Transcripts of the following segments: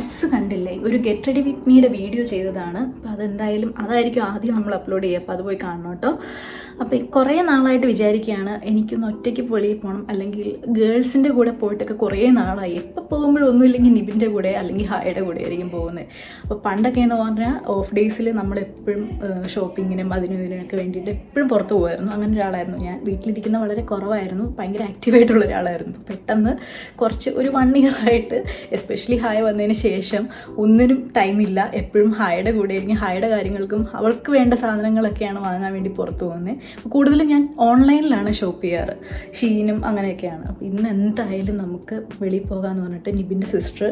Mess കണ്ടില്ലേ? ഒരു get ready with മീയുടെ വീഡിയോ ചെയ്തതാണ്. അപ്പോൾ അതെന്തായാലും അതായിരിക്കും ആദ്യം നമ്മൾ അപ്ലോഡ് ചെയ്യുക. അപ്പോൾ അത് പോയി കാണണം കേട്ടോ. അപ്പോൾ കുറേ നാളായിട്ട് വിചാരിക്കുകയാണ് എനിക്കൊന്ന് ഒറ്റയ്ക്ക് വെളിയിൽ പോകണം അല്ലെങ്കിൽ ഗേൾസിന്റെ കൂടെ പോയിട്ടൊക്കെ കുറേ നാളായി. എപ്പോൾ പോകുമ്പോഴൊന്നും ഇല്ലെങ്കിൽ നിബിന്റെ കൂടെ അല്ലെങ്കിൽ ഹായുടെ കൂടെ ആയിരിക്കും പോകുന്നത്. അപ്പോൾ പണ്ടൊക്കെ എന്ന് പറഞ്ഞാൽ ഓഫ് ഡേയ്സിൽ നമ്മളെപ്പോഴും ഷോപ്പിങ്ങിനും അതിനും ഇതിനൊക്കെ വേണ്ടിയിട്ട് എപ്പോഴും പുറത്ത് പോകുമായിരുന്നു അങ്ങനെ ഒരാളായിരുന്നു ഞാൻ. വീട്ടിലിരിക്കുന്ന വളരെ കുറവായിരുന്നു. ഭയങ്കര ആക്റ്റീവായിട്ടുള്ള ഒരാളായിരുന്നു. പെട്ടെന്ന് കുറച്ച് ഒരു വൺ ഇയർ ആയിട്ട് എസ്പെഷ്യലി ഹായ് വന്നതിന് ശേഷം ഒന്നിനും ടൈമില്ല എപ്പോഴും ഹായുടെ കൂടെ ആയിരിക്കും. ഹായുടെ കാര്യങ്ങൾക്കും അവൾക്ക് വേണ്ട സാധനങ്ങളൊക്കെയാണ് വാങ്ങാൻ വേണ്ടി പുറത്ത് പോകുന്നത്. കൂടുതലും ഞാൻ ഓൺലൈനിലാണ് ഷോപ്പ് ചെയ്യാറ്. ഷീനും അങ്ങനെയൊക്കെയാണ്. അപ്പോൾ ഇന്ന് എന്തായാലും നമുക്ക് വെളിയിൽ പോകാമെന്ന് പറഞ്ഞിട്ട് നിബിന്റെ സിസ്റ്റർ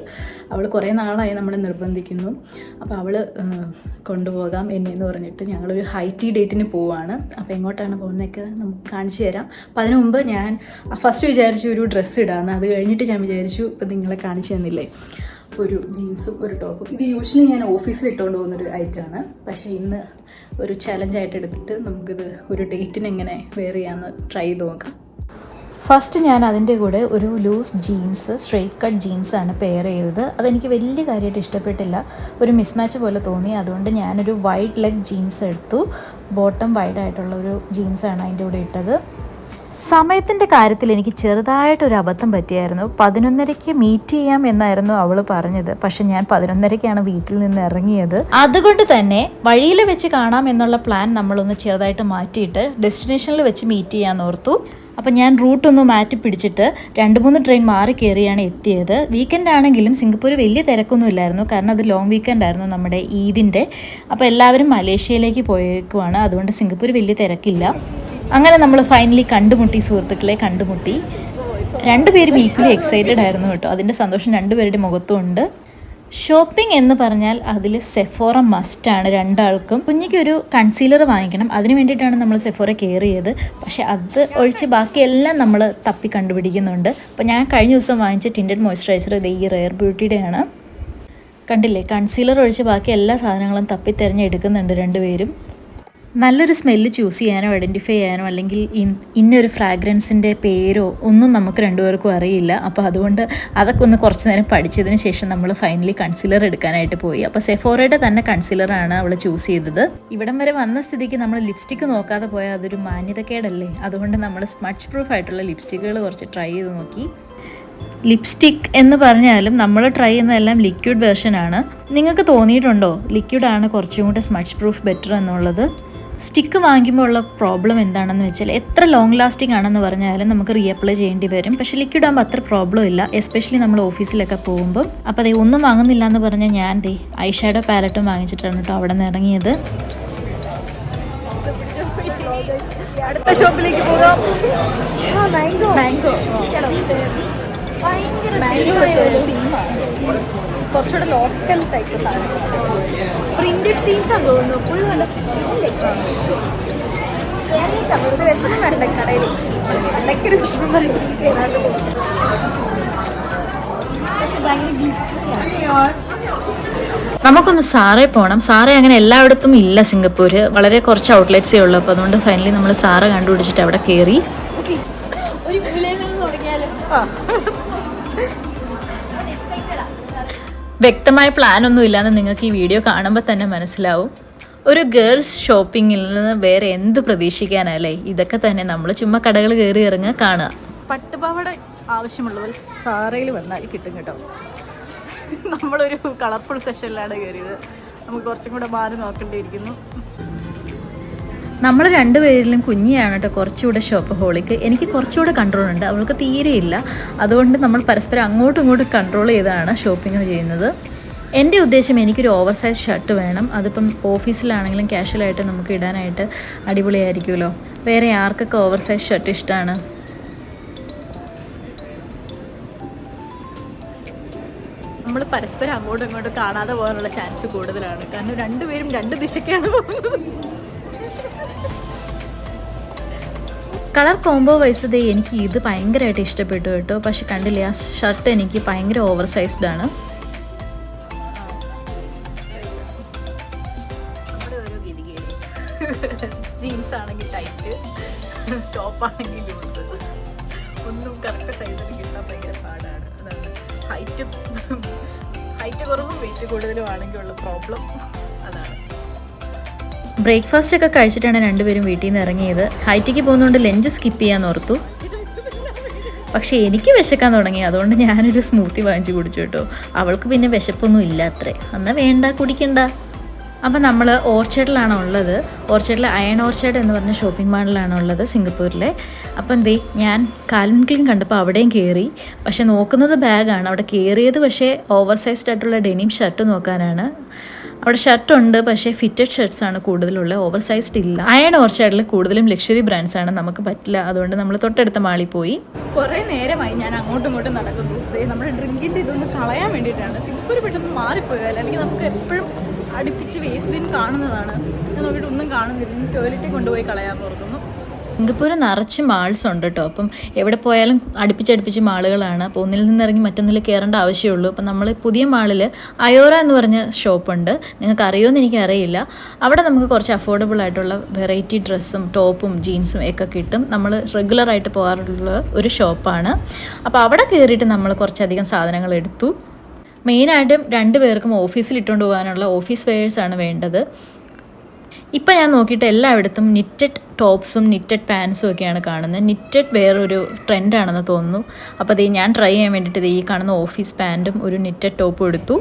അവൾ കുറേ നാളായി നമ്മളെ നിർബന്ധിക്കുന്നു. അപ്പോൾ അവൾ കൊണ്ടുപോകാം എന്നെ എന്ന് പറഞ്ഞിട്ട് ഞങ്ങളൊരു ഹൈ ടീ ഡേറ്റിന് പോവുകയാണ് അപ്പോൾ എങ്ങോട്ടാണ് പോകുന്നതൊക്കെ നമുക്ക് കാണിച്ചു തരാം. അപ്പോൾ അതിനു മുമ്പ് ഞാൻ ഫസ്റ്റ് വിചാരിച്ചു ഒരു ഡ്രസ്സ് ഇടാമെന്ന് അത് കഴിഞ്ഞിട്ട് ഞാൻ വിചാരിച്ചു ഇപ്പം നിങ്ങളെ കാണിച്ചു തന്നില്ലേ. ഒരു ജീൻസും ഒരു ടോപ്പും. ഇത് യൂഷ്വലി ഞാൻ ഓഫീസിൽ ഇട്ടുകൊണ്ട് പോകുന്നൊരു ഐറ്റമാണ് പക്ഷേ ഇന്ന് ഒരു ചലഞ്ചായിട്ട് എടുത്തിട്ട് നമുക്കിത് ഒരു ഡേറ്റിന് എങ്ങനെ വെയർ ചെയ്യാമെന്ന് ട്രൈ ചെയ്ത് നോക്കാം. ഫസ്റ്റ് ഞാൻ അതിന്റെ കൂടെ ഒരു ലൂസ് ജീൻസ് സ്ട്രെയിറ്റ് കട്ട് ജീൻസാണ് പെയർ ചെയ്തത്. അതെനിക്ക് വലിയ കാര്യമായിട്ട് ഇഷ്ടപ്പെട്ടില്ല. ഒരു മിസ്മാച്ച് പോലെ തോന്നി. അതുകൊണ്ട് ഞാനൊരു വൈഡ് ലെഗ് ജീൻസ് എടുത്തു. ബോട്ടം വൈഡായിട്ടുള്ള ഒരു ജീൻസാണ് അതിന്റെ കൂടെ ഇട്ടത്. സമയത്തിന്റെ കാര്യത്തിൽ എനിക്ക് ചെറുതായിട്ടൊരു അബദ്ധം പറ്റിയായിരുന്നു. പതിനൊന്നരയ്ക്ക് മീറ്റ് ചെയ്യാം എന്നായിരുന്നു അവൾ പറഞ്ഞത്. പക്ഷെ ഞാൻ പതിനൊന്നരയ്ക്കാണ് വീട്ടിൽ നിന്ന് ഇറങ്ങിയത്. അതുകൊണ്ട് തന്നെ വഴിയിൽ വെച്ച് കാണാം എന്നുള്ള പ്ലാൻ നമ്മളൊന്ന് ചെറുതായിട്ട് മാറ്റിയിട്ട് ഡെസ്റ്റിനേഷനിൽ വെച്ച് മീറ്റ് ചെയ്യാൻ ഓർത്തു. അപ്പം ഞാൻ റൂട്ടൊന്ന് മാറ്റി പിടിച്ചിട്ട് രണ്ട് മൂന്ന് ട്രെയിൻ മാറി കയറിയാണ് എത്തിയത്. വീക്കെൻഡ് ആണെങ്കിലും സിംഗപ്പൂർ വലിയ തിരക്കൊന്നും ഇല്ലായിരുന്നു. കാരണം അത് ലോങ് വീക്കെൻഡ് ആയിരുന്നു നമ്മുടെ ഈദിന്റെ. അപ്പോൾ എല്ലാവരും മലേഷ്യയിലേക്ക് പോയേക്കുവാണ്. അതുകൊണ്ട് സിംഗപ്പൂർ വലിയ തിരക്കില്ല. അങ്ങനെ നമ്മൾ ഫൈനലി കണ്ടുമുട്ടി സുഹൃത്തുക്കളെ കണ്ടുമുട്ടി. രണ്ടുപേരും ഈക്വലി എക്സൈറ്റഡ് ആയിരുന്നു കേട്ടോ. അതിന്റെ സന്തോഷം രണ്ടുപേരുടെ മുഖത്തും ഉണ്ട്. ഷോപ്പിംഗ് എന്ന് പറഞ്ഞാൽ അതിൽ സെഫോറ മസ്റ്റാണ് രണ്ടാൾക്കും. കുഞ്ഞിക്കൊരു കൺസീലർ വാങ്ങിക്കണം. അതിന് വേണ്ടിയിട്ടാണ് നമ്മൾ സെഫോറ കയറിയത് പക്ഷേ അത് ഒഴിച്ച് ബാക്കിയെല്ലാം നമ്മൾ തപ്പി കണ്ടുപിടിക്കുന്നുണ്ട്. അപ്പോൾ ഞാൻ കഴിഞ്ഞ ദിവസം വാങ്ങിച്ച ടിന്റഡ് മോയ്സ്ചറൈസർ ഇത് ഈ റെയർ ബ്യൂട്ടിയുടെയാണ് കണ്ടില്ലേ? കൺസീലർ ഒഴിച്ച് ബാക്കി എല്ലാ സാധനങ്ങളും തപ്പി തിരഞ്ഞെടുക്കുന്നുണ്ട് രണ്ടുപേരും. നല്ലൊരു സ്മെല്ല് ചൂസ് ചെയ്യാനോ ഐഡന്റിഫൈ ചെയ്യാനോ അല്ലെങ്കിൽ ഇന്നൊരു ഫ്രാഗ്രൻസിന്റെ പേരോ ഒന്നും നമുക്ക് രണ്ടുപേർക്കും അറിയില്ല. അപ്പോൾ അതുകൊണ്ട് അതൊക്കെ ഒന്ന് കുറച്ച് നേരം പഠിച്ചതിന് ശേഷം നമ്മൾ ഫൈനലി കൺസീലർ എടുക്കാനായിട്ട് പോയി. അപ്പോൾ സെഫോറയുടെ തന്നെ കൺസീലറാണ് അവൾ ചൂസ് ചെയ്തത്. ഇവിടം വരെ വന്ന സ്ഥിതിക്ക് നമ്മൾ ലിപ്സ്റ്റിക്ക് നോക്കാതെ പോയാൽ അതൊരു മാന്യതക്കേടല്ലേ? അതുകൊണ്ട് നമ്മൾ സ്മച്ച് പ്രൂഫ് ആയിട്ടുള്ള ലിപ്സ്റ്റിക്കുകൾ കുറച്ച് ട്രൈ ചെയ്ത് നോക്കി. ലിപ്സ്റ്റിക് എന്ന് പറഞ്ഞാലും നമ്മൾ ട്രൈ ചെയ്യുന്നതെല്ലാം ലിക്വിഡ് വേർഷനാണ് നിങ്ങൾക്ക് തോന്നിയിട്ടുണ്ടോ? ലിക്വിഡാണ് കുറച്ചും കൂടെ സ്മച്ച് പ്രൂഫ് ബെറ്റർ എന്നുള്ളത്? സ്റ്റിക്ക് വാങ്ങിക്കുമ്പോൾ ഉള്ള പ്രോബ്ലം എന്താണെന്ന് വെച്ചാൽ എത്ര ലോങ് ലാസ്റ്റിംഗ് ആണെന്ന് പറഞ്ഞാലും നമുക്ക് റീഅപ്ലൈ ചെയ്യേണ്ടി വരും. പക്ഷെ ലിക്വിഡ് ആകുമ്പോൾ അത്ര പ്രോബ്ലം ഇല്ല. എസ്പെഷ്യലി നമ്മൾ ഓഫീസിലൊക്കെ പോകുമ്പോൾ അപ്പോൾ അതേ ഒന്നും വാങ്ങുന്നില്ല എന്ന് പറഞ്ഞാൽ ഞാൻ ദേ ഐഷാഡോ പാലറ്റും വാങ്ങിച്ചിട്ടാണ് കേട്ടോ അവിടെ നിന്ന് ഇറങ്ങിയത്. അടുത്ത ഷോപ്പിലേക്ക് പോകാം. മാംഗോ മാംഗോ ഭയങ്കര കുറച്ചുകൂടെ ലോക്കൽ ടൈപ്പ് സാധനങ്ങൾ പ്രിന്റഡ് തീംസ് ആണ് തോന്നുന്നു. ഫുൾ നല്ല കേറിയേക്കാം വെറുതെ വിഷമം വേണ്ട കടയിൽ കടയ്ക്കൊരു വിഷമം പറയും പക്ഷെ ഭയങ്കര ഗ്ലിറ്ററിയാണ് നമുക്കൊന്ന് സാറേ പോണം. സാറേ അങ്ങനെ എല്ലായിടത്തും ഇല്ല സിംഗപ്പൂര്. വളരെ കുറച്ച് ഔട്ട്ലെറ്റ്സേ ഉള്ളൂ. അപ്പോൾ അതുകൊണ്ട് ഫൈനലി നമ്മൾ സാറ കണ്ടുപിടിച്ചിട്ട് അവിടെ കേറി. ഒരു തുടങ്ങിയാലും. വ്യക്തമായ പ്ലാൻ ഒന്നും ഇല്ലാന്ന് നിങ്ങൾക്ക് ഈ വീഡിയോ കാണുമ്പോൾ തന്നെ മനസ്സിലാവും. ഒരു ഗേൾസ് ഷോപ്പിങ്ങിൽ നിന്ന് വേറെ എന്ത് പ്രതീക്ഷിക്കാനല്ലേ? ഇതൊക്കെ തന്നെ നമ്മൾ ചുമ്മാ കടകൾ കയറി ഇറങ്ങുക കാണുക. പട്ടുപാവട ആവശ്യമുള്ളവർ സാറയിൽ വന്നാൽ കിട്ടും കേട്ടോ. നമ്മളൊരു കളർഫുൾ സെഷനിലാണ് കയറിയത് നമുക്ക് കുറച്ചും കൂടെ മാറി നോക്കേണ്ടിയിരിക്കുന്നു. നമ്മൾ രണ്ടുപേരിലും കുഞ്ഞിയാണ് കേട്ടോ കുറച്ചുകൂടെ ഷോപ്പ് ഹോളിക്ക് എനിക്ക് കുറച്ചുകൂടെ കൺട്രോൾ ഉണ്ട്. അവൾക്ക് തീരെയില്ല അതുകൊണ്ട് നമ്മൾ പരസ്പരം അങ്ങോട്ടും ഇങ്ങോട്ടും കൺട്രോൾ ചെയ്താണ് ഷോപ്പിംഗ് ചെയ്യുന്നത്. എന്റെ ഉദ്ദേശം എനിക്കൊരു ഓവർ സൈസ് ഷർട്ട് വേണം. അതിപ്പം ഓഫീസിലാണെങ്കിലും ക്യാഷ്വലായിട്ട് നമുക്ക് ഇടാനായിട്ട് അടിപൊളിയായിരിക്കുമല്ലോ. വേറെ ആർക്കൊക്കെ ഓവർ സൈസ് ഷർട്ട് ഇഷ്ടമാണ് നമ്മൾ പരസ്പരം അങ്ങോട്ടും ഇങ്ങോട്ടും കാണാതെ പോകാനുള്ള ചാൻസ് കൂടുതലാണ്. കാരണം രണ്ടുപേരും രണ്ട് ദിശയ്ക്കാണ് പോകുന്നത്. കളർ കോംബോ വൈസ് ദേ എനിക്ക് ഇത് ഭയങ്കരമായിട്ട് ഇഷ്ടപ്പെട്ടു കേട്ടോ. പക്ഷെ കണ്ടില്ലേ ആ ഷർട്ട് എനിക്ക് ഭയങ്കര ഓവർ സൈസ്ഡ് ആണ് ആണെങ്കിൽ ടൈറ്റ് ആണെങ്കിൽ ഒന്നും അതാണ് ഹൈറ്റ് ഹൈറ്റ് കുറവും വെയിറ്റ് കൂടുതലും ആണെങ്കിൽ ഉള്ള പ്രോബ്ലം ബ്രേക്ക്ഫാസ്റ്റ് ഒക്കെ കഴിച്ചിട്ടാണ് രണ്ടുപേരും വീട്ടിൽ നിന്ന് ഇറങ്ങിയത്. ഹൈറ്റിക്ക് പോകുന്നതുകൊണ്ട് ലഞ്ച് സ്കിപ്പ് ചെയ്യാൻ ഓർത്തു. പക്ഷേ എനിക്ക് വിശക്കാൻ തുടങ്ങി. അതുകൊണ്ട് ഞാനൊരു സ്മൂത്തി വാങ്ങിച്ച് കുടിച്ചു കേട്ടോ. അവൾക്ക് പിന്നെ വിശപ്പൊന്നും ഇല്ല അത്രേ. എന്നാൽ വേണ്ട കുടിക്കണ്ട. അപ്പം നമ്മൾ ഓർച്ചേഡിലാണ് ഉള്ളത്? ഓർച്ചേഡിൽ അയൺ ഓർച്ചേഡ് എന്ന് പറഞ്ഞ ഷോപ്പിംഗ് മാളിലാണ് ഉള്ളത് സിംഗപ്പൂരിലെ. അപ്പം എന്തേ ഞാൻ കാൽവിൻ ക്ലീൻ കണ്ടപ്പോൾ അവിടെയും കയറി. പക്ഷെ നോക്കുന്നത് ബാഗാണ് അവിടെ കയറിയത് പക്ഷേ ഓവർ സൈസ്ഡ് ആയിട്ടുള്ള ഡെനിം ഷർട്ട് നോക്കാനാണ്. അവിടെ ഷർട്ട് ഉണ്ട് പക്ഷേ ഫിറ്റഡ് ഷർട്ട്സ് ആണ് കൂടുതലുള്ളത് ഓവർ സൈസ്ഡ് ഇല്ല. അയൺ ഓർച്ചാർഡിൽ കൂടുതലും ലക്ഷറി ബ്രാൻഡ്സ് ആണ് നമുക്ക് പറ്റില്ല. അതുകൊണ്ട് നമ്മൾ തൊട്ടടുത്ത മാളിൽ പോയി. കുറേ നേരമായി ഞാൻ അങ്ങോട്ടും ഇങ്ങോട്ടും നടക്കുന്നു. നമ്മുടെ ഡ്രിങ്കിന്റെ ഇതൊന്ന് കളയാൻ വേണ്ടിയിട്ടാണ്. സിംഗപ്പൂർ പെട്ടെന്ന് മാറിപ്പോയാൽ അല്ലെങ്കിൽ നമുക്ക് എപ്പോഴും അടുപ്പിച്ച് വേസ്റ്റ് ബിൻ കാണുന്നതാണ്. ഞാൻ നോക്കിയിട്ട് ഒന്നും കാണുന്നില്ല. ടോയ്ലറ്റിൽ കൊണ്ടുപോയി കളയാൻ ഓർക്കുന്നു. സിംഗപ്പൂർ നിറച്ച് മാൾസ് ഉണ്ട് കേട്ടോ അപ്പം എവിടെ പോയാലും അടുപ്പിച്ചടുപ്പിച്ച് മാളുകളാണ്. അപ്പോൾ ഒന്നിൽ നിന്ന് ഇറങ്ങി മറ്റൊന്നിൽ കയറേണ്ട ആവശ്യമുള്ളൂ. അപ്പം നമ്മൾ പുതിയ മാളിൽ അയോറ എന്ന് പറഞ്ഞ ഷോപ്പുണ്ട്. നിങ്ങൾക്ക് അറിയുമെന്ന് എനിക്കറിയില്ല അവിടെ നമുക്ക് കുറച്ച് അഫോർഡബിൾ ആയിട്ടുള്ള വെറൈറ്റി ഡ്രസ്സും ടോപ്പും ജീൻസും ഒക്കെ കിട്ടും. നമ്മൾ റെഗുലറായിട്ട് പോകാറുള്ള ഒരു ഷോപ്പാണ്. അപ്പോൾ അവിടെ കയറിയിട്ട് നമ്മൾ കുറച്ചധികം സാധനങ്ങൾ എടുത്തു. മെയിനായിട്ടും രണ്ട് പേർക്കും ഓഫീസിൽ ഇട്ടുകൊണ്ട് പോകാനുള്ള ഓഫീസ് വെയേഴ്സാണ് വേണ്ടത്. ഇപ്പം ഞാൻ നോക്കിയിട്ട് എല്ലായിടത്തും നിറ്റഡ് ടോപ്സും നിറ്റഡ് പാൻസും ഒക്കെയാണ് കാണുന്നത്. നിറ്റഡ് വേറൊരു ട്രെൻഡാണെന്ന് തോന്നുന്നു. അപ്പോൾ അത് ഞാൻ ട്രൈ ചെയ്യാൻ വേണ്ടിയിട്ട് ഈ കാണുന്ന ഓഫീസ് പാന്റും ഒരു നിറ്റഡ് ടോപ്പും എടുത്തു.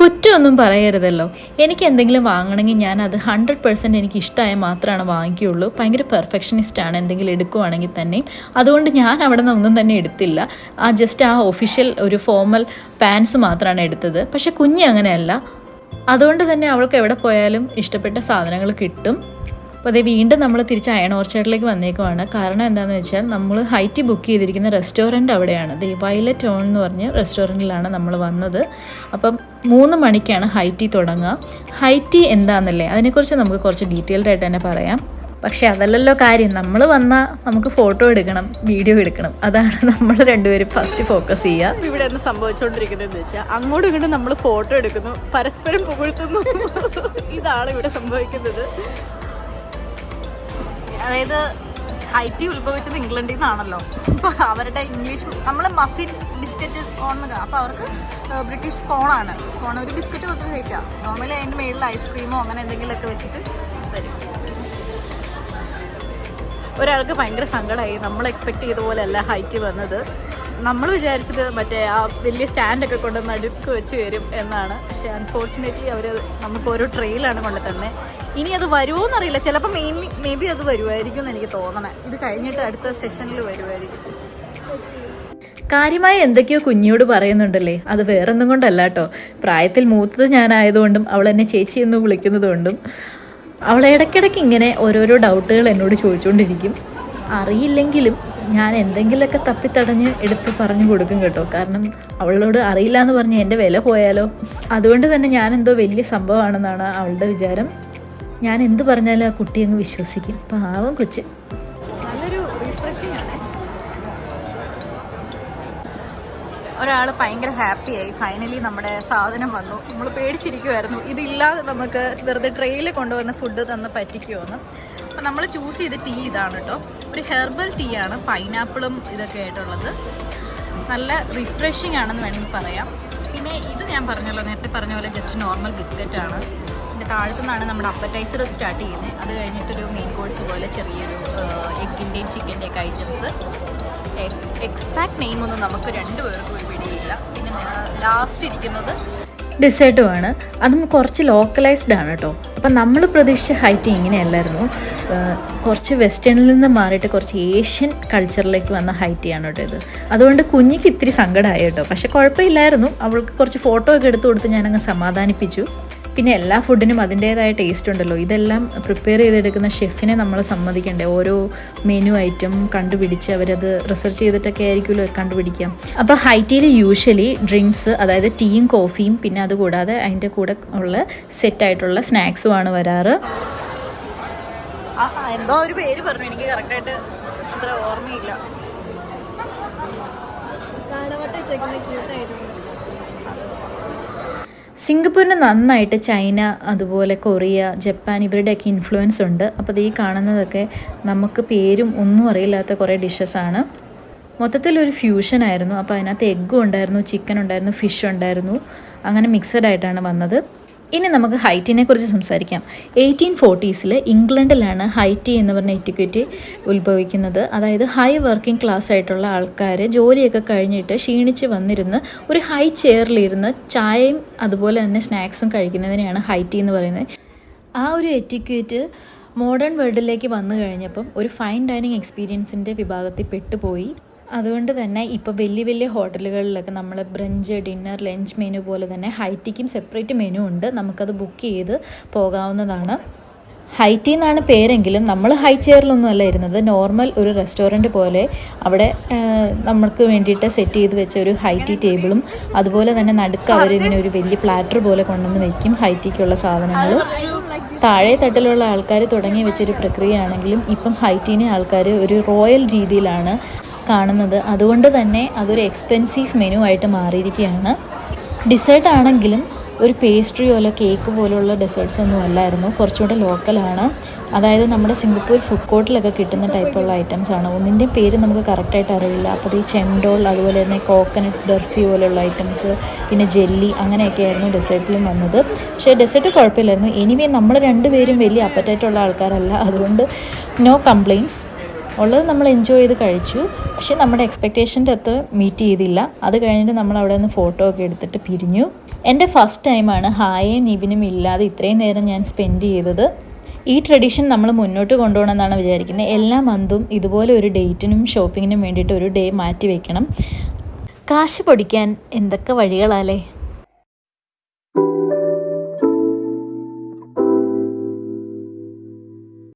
കുറ്റമൊന്നും പറയരുതല്ലോ. എനിക്ക് എന്തെങ്കിലും വാങ്ങണമെങ്കിൽ ഞാൻ അത് ഹൺഡ്രഡ് പെർസെന്റ് എനിക്ക് ഇഷ്ടമായ മാത്രമാണ് വാങ്ങിക്കുകയുള്ളൂ. ഭയങ്കര പെർഫെക്ഷനിസ്റ്റ് ആണ്. എന്തെങ്കിലും എടുക്കുവാണെങ്കിൽ തന്നെ അതുകൊണ്ട് ഞാൻ അവിടെ നിന്ന് ഒന്നും തന്നെ എടുത്തില്ല. ആ ജസ്റ്റ് ആ ഒഫീഷ്യൽ ഒരു ഫോമൽ പാൻസ് മാത്രമാണ് എടുത്തത്. പക്ഷെ കുഞ്ഞ് അങ്ങനെയല്ല. അതുകൊണ്ട് തന്നെ അവൾക്ക് എവിടെ പോയാലും ഇഷ്ടപ്പെട്ട സാധനങ്ങൾ കിട്ടും. അപ്പോൾ അതേ വീണ്ടും നമ്മൾ തിരിച്ച് അയൺ ഓർച്ചേഡിലേക്ക് വന്നേക്കുവാണ്. കാരണം എന്താണെന്ന് വെച്ചാൽ നമ്മൾ ഹൈറ്റ് ബുക്ക് ചെയ്തിരിക്കുന്ന റെസ്റ്റോറന്റ് അവിടെയാണ്. ദേ വയലറ്റ് ഓൺ എന്ന് പറഞ്ഞ റെസ്റ്റോറന്റിലാണ് നമ്മൾ വന്നത്. അപ്പം മൂന്ന് മണിക്കാണ് ഹൈറ്റി തുടങ്ങുക. ഹൈറ്റി എന്താണെന്നല്ലേ അതിനെക്കുറിച്ച് നമുക്ക് കുറച്ച് ഡീറ്റെയിൽഡ് ആയിട്ട് തന്നെ പറയാം. പക്ഷെ അതല്ലല്ലോ കാര്യം. നമ്മൾ വന്നാൽ നമുക്ക് ഫോട്ടോ എടുക്കണം വീഡിയോ എടുക്കണം. അതാണ് നമ്മൾ രണ്ടുപേരും ഫസ്റ്റ് ഫോക്കസ് ചെയ്യുക. ഇവിടെ എന്താ സംഭവിച്ചുകൊണ്ടിരിക്കുന്നത് വെച്ചാൽ അങ്ങോട്ടും ഇങ്ങോട്ടും നമ്മൾ ഫോട്ടോ എടുക്കുന്നു പരസ്പരം പുകഴ്ത്തുന്നു. ഇതാണ് ഇവിടെ സംഭവിക്കുന്നത്. അതായത് ഐ ടി ഉത്ഭവിച്ചത് ഇംഗ്ലണ്ടിൽ നിന്നാണല്ലോ. അവരുടെ ഇംഗ്ലീഷ് നമ്മൾ മഫിൻ ബിസ്ക്കറ്റ് സ്കോൺ എന്ന് അപ്പോൾ അവർക്ക് ബ്രിട്ടീഷ് സ്കോണാണ് സ്കോൺ ഒരു ബിസ്ക്കറ്റ് കൊടുത്ത് കഴിക്കാം നോർമലി അതിന്റെ മേളിൽ ഐസ്ക്രീമോ അങ്ങനെ എന്തെങ്കിലുമൊക്കെ വെച്ചിട്ട് തരും. ഒരാൾക്ക് ഭയങ്കര സങ്കടമായി നമ്മൾ എക്സ്പെക്ട് ചെയ്ത പോലെയല്ല ഹൈറ്റ് വന്നത്. നമ്മൾ വിചാരിച്ചത് മറ്റേ ആ വലിയ സ്റ്റാൻഡൊക്കെ കൊണ്ട് നടുക്ക് വെച്ച് വരും എന്നാണ്. പക്ഷേ അൺഫോർച്ചുനേറ്റ്ലി അവർ നമുക്ക് ഓരോ ട്രെയിലാണ് കൊണ്ട് തന്നെ ഇനി അത് വരുമോ എന്നറിയില്ല ചിലപ്പോൾ മെയിൻലി മേ ബി അത് വരുമായിരിക്കും എന്ന് എനിക്ക് തോന്നണേ. ഇത് കഴിഞ്ഞിട്ട് അടുത്ത സെഷനിൽ വരുമായിരിക്കും കാര്യമായി എന്തൊക്കെയോ കുഞ്ഞിയോട് പറയുന്നുണ്ടല്ലേ. അത് വേറൊന്നും കൊണ്ടല്ല കേട്ടോ പ്രായത്തിൽ മൂത്തത് ഞാനായതുകൊണ്ടും അവൾ എന്നെ ചേച്ചി എന്ന് വിളിക്കുന്നതുകൊണ്ടും അവൾ ഇടയ്ക്കിടയ്ക്ക് ഇങ്ങനെ ഓരോരോ ഡൗട്ടുകൾ എന്നോട് ചോദിച്ചുകൊണ്ടിരിക്കും അറിയില്ലെങ്കിലും ഞാൻ എന്തെങ്കിലുമൊക്കെ തപ്പിത്തടഞ്ഞ് എടുത്ത് പറഞ്ഞു കൊടുക്കും കേട്ടോ. കാരണം അവളോട് അറിയില്ല എന്ന് പറഞ്ഞ് എന്റെ വില പോയാലോ? അതുകൊണ്ട് തന്നെ ഞാൻ എന്തോ വലിയ സംഭവമാണെന്നാണ് അവളുടെ വിചാരം. ഞാൻ എന്ത് പറഞ്ഞാലും ആ കുട്ടി അങ്ങ് വിശ്വസിക്കും. പാവം കൊച്ച്. ഒരാൾ ഭയങ്കര ഹാപ്പിയായി ഫൈനലി നമ്മുടെ സാധനം വന്നു. നമ്മൾ പേടിച്ചിരിക്കുമായിരുന്നു ഇതില്ലാതെ നമുക്ക് വെറുതെ ട്രെയിൽ കൊണ്ടുവന്ന ഫുഡ് തന്ന് പറ്റിക്കുമെന്ന് അപ്പം നമ്മൾ ചൂസ് ചെയ്ത ടീ ഇതാണ് കേട്ടോ ഒരു ഹെർബൽ ടീ ആണ് പൈനാപ്പിളും ഇതൊക്കെ ആയിട്ടുള്ളത്. നല്ല റിഫ്രഷിംഗ് ആണെന്ന് വേണമെങ്കിൽ പറയാം. പിന്നെ ഇത് ഞാൻ പറഞ്ഞല്ലോ നേരത്തെ പറഞ്ഞ പോലെ ജസ്റ്റ് നോർമൽ ബിസ്ക്കറ്റ് ആണ്. ഇതിന്റെ താഴത്തുനിന്നാണ് നമ്മുടെ അപ്പറ്റൈസർ സ്റ്റാർട്ട് ചെയ്യുന്നത്. അത് കഴിഞ്ഞിട്ടൊരു മെയിൻ കോഴ്സ് പോലെ ചെറിയൊരു എഗ്ഗിന്റെയും ചിക്കന്റെയും ഒക്കെ ഐറ്റംസ് എക്സാക്ട് നെയിമൊന്നും നമുക്ക് രണ്ടുപേർക്കും ഒരു പിടിയില്ല. പിന്നെ ലാസ്റ്റ് ഇരിക്കുന്നത് ഡിസേർട്ടുമാണ് അതും കുറച്ച് ലോക്കലൈസ്ഡ് ആണ് കേട്ടോ അപ്പം നമ്മൾ പ്രതീക്ഷിച്ച ഹൈറ്റ് ഇങ്ങനെയല്ലായിരുന്നു. കുറച്ച് വെസ്റ്റേണിൽ നിന്ന് മാറിയിട്ട് കുറച്ച് ഏഷ്യൻ കൾച്ചറിലേക്ക് വന്ന ഹൈറ്റിയാണ് കേട്ടോ ഇത്. അതുകൊണ്ട് കുഞ്ഞിക്ക് ഇത്തിരി സങ്കടമായി കേട്ടോ പക്ഷെ കുഴപ്പമില്ലായിരുന്നു. അവൾക്ക് കുറച്ച് ഫോട്ടോ ഒക്കെ എടുത്തു കൊടുത്ത് ഞാനങ്ങ് സമാധാനിപ്പിച്ചു. പിന്നെ എല്ലാ ഫുഡിനും അതിന്റേതായ ടേസ്റ്റ് ഉണ്ടല്ലോ. ഇതെല്ലാം പ്രിപ്പയർ ചെയ്തെടുക്കുന്ന ഷെഫിനെ നമ്മൾ സമ്മതിക്കണ്ടേ? ഓരോ മെനു ഐറ്റം കണ്ടുപിടിച്ച് അവരത് റിസർച്ച് ചെയ്തിട്ടൊക്കെ ആയിരിക്കുമല്ലോ കണ്ടുപിടിക്കാം അപ്പോൾ ഹൈറ്റിയിൽ യൂഷ്വലി ഡ്രിങ്ക്സ് അതായത് ടീയും കോഫിയും പിന്നെ അതുകൂടാതെ അതിന്റെ കൂടെ ഉള്ള സെറ്റായിട്ടുള്ള സ്നാക്സുമാണ് വരാറ്. എന്തോ ഒരു പേര് പറഞ്ഞു. എനിക്ക് കറക്റ്റായിട്ട് അത്ര ഓർമ്മയില്ല. സിംഗപ്പൂരിന് നന്നായിട്ട് ചൈന അതുപോലെ കൊറിയ ജപ്പാൻ ഇവരുടെയൊക്കെ ഇൻഫ്ലുവൻസ് ഉണ്ട്. അപ്പോൾ ഈ കാണുന്നതൊക്കെ നമുക്ക് പേരും ഒന്നും അറിയില്ലാത്ത കുറേ ഡിഷസാണ് മൊത്തത്തിലൊരു ഫ്യൂഷൻ ആയിരുന്നു. അപ്പോൾ അതിനകത്ത് എഗ്ഗും ഉണ്ടായിരുന്നു ചിക്കൻ ഉണ്ടായിരുന്നു ഫിഷ് ഉണ്ടായിരുന്നു. അങ്ങനെ മിക്സഡ് ആയിട്ടാണ് വന്നത്. ഇനി നമുക്ക് ഹൈറ്റിനെ കുറിച്ച് സംസാരിക്കാം. എയ്റ്റീൻ ഫോർട്ടീസിൽ ഇംഗ്ലണ്ടിലാണ് ഹൈറ്റി എന്ന് പറഞ്ഞ എറ്റിക്വറ്റി ഉത്ഭവിക്കുന്നത്. അതായത് ഹൈ വർക്കിംഗ് ക്ലാസ് ആയിട്ടുള്ള ആൾക്കാർ ജോലിയൊക്കെ കഴിഞ്ഞിട്ട് ക്ഷീണിച്ച് വന്നിരുന്ന് ഒരു ഹൈ ചെയറിലിരുന്ന് ചായയും അതുപോലെ തന്നെ സ്നാക്സും കഴിക്കുന്നതിനെയാണ് ഹൈറ്റി എന്ന് പറയുന്നത്. ആ ഒരു എറ്റിക്വറ്റ് മോഡേൺ വേൾഡിലേക്ക് വന്നു കഴിഞ്ഞപ്പം ഒരു ഫൈൻ ഡൈനിങ് എക്സ്പീരിയൻസിന്റെ വിഭാഗത്തിൽ പെട്ടുപോയി. അതുകൊണ്ട് തന്നെ ഇപ്പോൾ വലിയ വലിയ ഹോട്ടലുകളിലൊക്കെ നമ്മൾ ബ്രഞ്ച് ഡിന്നർ ലഞ്ച് മെനു പോലെ തന്നെ ഹൈറ്റിക്കും സെപ്പറേറ്റ് മെനു ഉണ്ട്. നമുക്കത് ബുക്ക് ചെയ്ത് പോകാവുന്നതാണ്. ഹൈറ്റി എന്നാണ് പേരെങ്കിലും നമ്മൾ ഹൈ ചെയറിലൊന്നും അല്ല ഇരുന്നത്. നോർമൽ ഒരു റെസ്റ്റോറന്റ് പോലെ അവിടെ നമുക്ക് വേണ്ടിയിട്ട് സെറ്റ് ചെയ്ത് വെച്ച ഒരു ഹൈറ്റി ടേബിളും അതുപോലെ തന്നെ നടുക്ക് അവരിങ്ങനെ ഒരു വലിയ പ്ലാറ്റർ പോലെ കൊണ്ടുവന്ന് വയ്ക്കും ഹൈറ്റിക്കുള്ള സാധനങ്ങൾ താഴെ തട്ടിലുള്ള ആൾക്കാർ തുടങ്ങി വെച്ചൊരു പ്രക്രിയയാണെങ്കിലും ഇപ്പം ഹൈറ്റീനെ ആൾക്കാർ ഒരു റോയൽ രീതിയിലാണ് കാണുന്നത്. അതുകൊണ്ട് തന്നെ അതൊരു എക്സ്പെൻസീവ് മെനു ആയിട്ട് മാറിയിരിക്കുകയാണ്. ഡിസേർട്ട് ആണെങ്കിലും ഒരു പേസ്ട്രിയോ അല്ല കേക്ക് പോലുള്ള ഡെസേർട്ട്സ് ഒന്നും അല്ലായിരുന്നു. കുറച്ചുകൂടെ ലോക്കലാണ് അതായത് നമ്മുടെ സിംഗപ്പൂർ ഫുഡ് കോർട്ടിലൊക്കെ കിട്ടുന്ന ടൈപ്പുള്ള ഐറ്റംസ് ആണ്. ഒന്നിന്റെ പേര് നമുക്ക് കറക്റ്റായിട്ട് അറിയില്ല. അപ്പോൾ ഈ ചെണ്ടോൾ അതുപോലെ തന്നെ കോക്കനട്ട് ബർഫി പോലുള്ള ഐറ്റംസ് പിന്നെ ജെല്ലി അങ്ങനെയൊക്കെ ആയിരുന്നു ഡെസേർട്ടിലും വന്നത്. പക്ഷേ ഡെസേർട്ട് കുഴപ്പമില്ലായിരുന്നു. എനിവേ നമ്മൾ രണ്ടുപേരും വലിയ അപ്പറ്റൈറ്റുള്ള ആൾക്കാരല്ല. അതുകൊണ്ട് നോ കംപ്ലയിൻസ് ഉള്ളത് നമ്മൾ എൻജോയ് ചെയ്ത് കഴിച്ചു. പക്ഷേ നമ്മുടെ എക്സ്പെക്റ്റേഷന്റെ അത്ര മീറ്റ് ചെയ്തില്ല. അത് കഴിഞ്ഞിട്ട് നമ്മൾ അവിടെ നിന്ന് ഫോട്ടോ ഒക്കെ എടുത്തിട്ട് പിരിഞ്ഞു. എന്റെ ഫസ്റ്റ് ടൈമാണ് ഹായയും നിബിനും ഇല്ലാതെ ഇത്രയും നേരം ഞാൻ സ്പെൻഡ് ചെയ്തത്. ഈ ട്രഡീഷൻ നമ്മൾ മുന്നോട്ട് കൊണ്ടുപോകണമെന്നാണ് വിചാരിക്കുന്നത്. എല്ലാ മന്തും ഇതുപോലെ ഒരു ഡേറ്റിനും ഷോപ്പിങ്ങിനും വേണ്ടിയിട്ട് ഒരു ഡേ മാറ്റി വെക്കണം. കാശ് പൊടിക്കാൻ എന്തൊക്കെ വഴികളാലേ